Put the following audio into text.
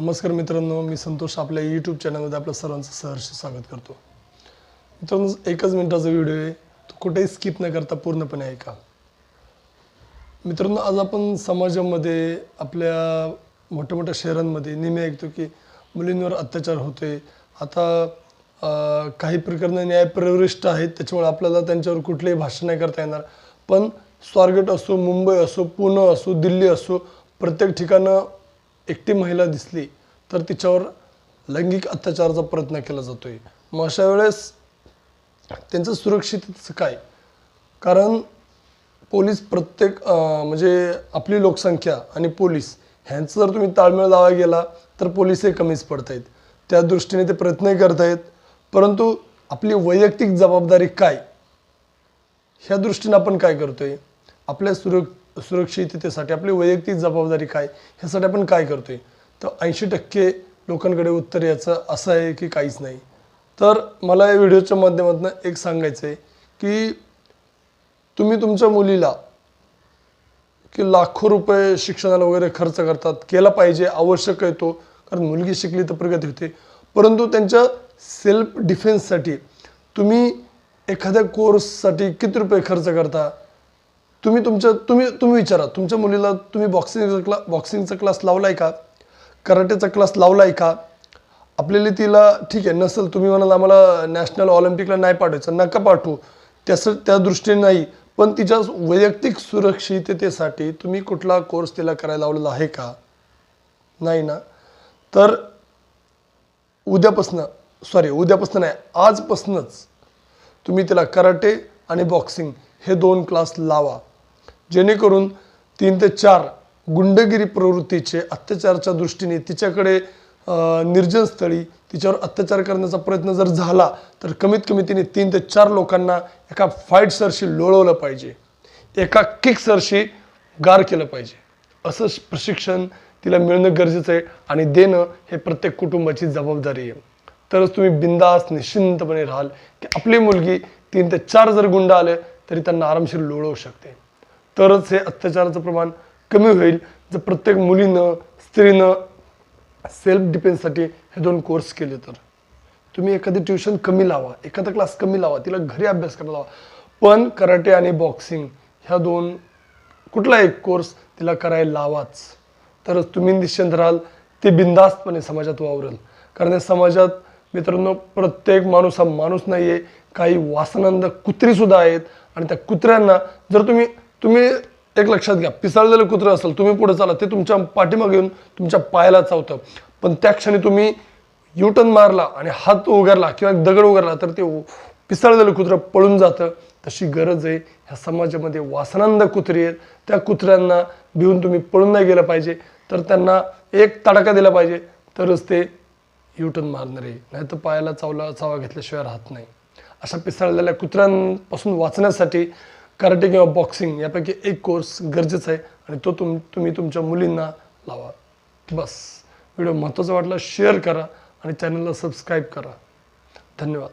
नमस्कार मित्रांनो मी संतोष आपल्या यूट्यूब चॅनलमध्ये आपल्या सर्वांचं सहर्ष स्वागत करतो. मित्रांनो एकच मिनिटाचा व्हिडिओ आहे. तो कुठेही स्किप न करता पूर्णपणे ऐका. मित्रांनो आज आपण समाजामध्ये आपल्या मोठ्या मोठ्या शहरांमध्ये नेहमी ऐकतो की मुलींवर अत्याचार होतोय. आता काही प्रकरणं न्यायप्रविष्ट आहेत त्याच्यामुळे आपल्याला त्यांच्यावर कुठलेही भाषण नाही करता येणार. पण स्वारगेट असो मुंबई असो पुणे असो दिल्ली असो प्रत्येक ठिकाणं एकटी महिला दिसली तर तिच्यावर लैंगिक अत्याचाराचा प्रयत्न केला जातोय. मग अशा वेळेस त्यांचं सुरक्षिततेचं काय? कारण पोलीस प्रत्येक म्हणजे आपली लोकसंख्या आणि पोलीस ह्यांचं जर तुम्ही ताळमेळ लावा गेला तर पोलीसही कमीच पडत आहेत त्या दृष्टीने ते प्रयत्नही करत आहेत परंतु आपली वैयक्तिक जबाबदारी काय? ह्या दृष्टीने आपण काय करतोय? आपल्या सुरक्ष सुरक्षिततेसाठी आपली वैयक्तिक जबाबदारी काय? ह्यासाठी आपण काय करतोय? तर ऐंशी टक्के लोकांकडे उत्तर याचं असं आहे की काहीच नाही. तर मला या व्हिडिओच्या माध्यमातून एक सांगायचं आहे की तुम्ही तुमच्या मुलीला की लाखो रुपये शिक्षणाला वगैरे खर्च करतात केला पाहिजे आवश्यक आहे तो कारण मुलगी शिकली तर प्रगती होते. परंतु त्यांच्या सेल्फ डिफेन्ससाठी तुम्ही एखाद्या कोर्ससाठी किती रुपये खर्च करता? तुम्ही तुमच्या तुम्ही तुम्ही विचारा. तुमच्या मुलीला तुम्ही बॉक्सिंगचा क्ला बॉक्सिंगचा क्लास लावलाय का? कराटेचा क्लास लावलाय का? आपल्याला तिला ठीक आहे नसेल तुम्ही म्हणाल आम्हाला नॅशनल ऑलिम्पिकला नाही पाठवायचं नका पाठवू. त्यास त्या दृष्टीने नाही. पण तिच्या वैयक्तिक सुरक्षिततेसाठी तुम्ही कुठला कोर्स तिला करायला लावलेला आहे का? नाही ना? तर उद्यापासनं सॉरी उद्यापासनं नाही आजपासूनच तुम्ही तिला कराटे आणि बॉक्सिंग हे दोन क्लास लावा. जेणेकरून तीन ते चार गुंडगिरी प्रवृत्तीचे अत्याचाराच्या दृष्टीने तिच्याकडे निर्जनस्थळी तिच्यावर अत्याचार करण्याचा प्रयत्न जर झाला तर कमीत कमी तिने तीन ते चार लोकांना एका फाईट सरशी लोळवलं पाहिजे. एका किक सरशी गार केलं पाहिजे. असं प्रशिक्षण तिला मिळणं गरजेचं आहे आणि देणं हे प्रत्येक कुटुंबाची जबाबदारी आहे. तरच तुम्ही बिंदास निश्चिंतपणे राहाल की आपली मुलगी तीन ते चार जर गुंड आले तरी त्यांना आरामशीर लोळवू शकते. तरच हे अत्याचाराचं प्रमाण कमी होईल. जर प्रत्येक मुलीनं स्त्रीनं सेल्फ डिफेन्ससाठी हे दोन कोर्स केले तर. तुम्ही एखादी ट्युशन कमी लावा एखादा क्लास कमी लावा तिला घरी अभ्यास करायला लावा. पण कराटे आणि बॉक्सिंग ह्या दोन कुठला एक कोर्स तिला करायला लावाच. तरच तुम्ही निश्चिंत राहाल ती बिंदास्तपणे समाजात वावरेल. कारण या समाजात मित्रांनो प्रत्येक माणूस हा माणूस नाही आहे काही वासनांद कुत्रीसुद्धा आहेत. आणि त्या कुत्र्यांना जर तुम्ही तुम्ही एक लक्षात घ्या पिसाळलेलं कुत्रं असेल तुम्ही पुढे चाला ते तुमच्या पाठीमागे येऊन तुमच्या पायाला चावतं. पण त्या क्षणी तुम्ही युटन मारला आणि हात उगारला किंवा एक दगड उगारला तर ते पिसाळलेलं कुत्रं पळून जातं. तशी गरज आहे ह्या समाजामध्ये वासनांद कुत्री आहेत. त्या कुत्र्यांना भिवून तुम्ही पळून नाही गेलं पाहिजे. तर त्यांना एक तडाखा दिला पाहिजे तरच ते युटन मारणार आहे. नाही तर पायाला चावला चावा घेतल्याशिवाय राहत नाही. अशा पिसाळलेल्या कुत्र्यांपासून वाचण्यासाठी कराटे किंवा बॉक्सिंग यापैकी एक कोर्स गरजेचा आहे आणि तो तुम तुम्ही तुमच्या मुलींना लावा. बस. व्हिडिओ महत्त्वाचा वाटला शेअर करा आणि चॅनलला सबस्क्राईब करा. धन्यवाद.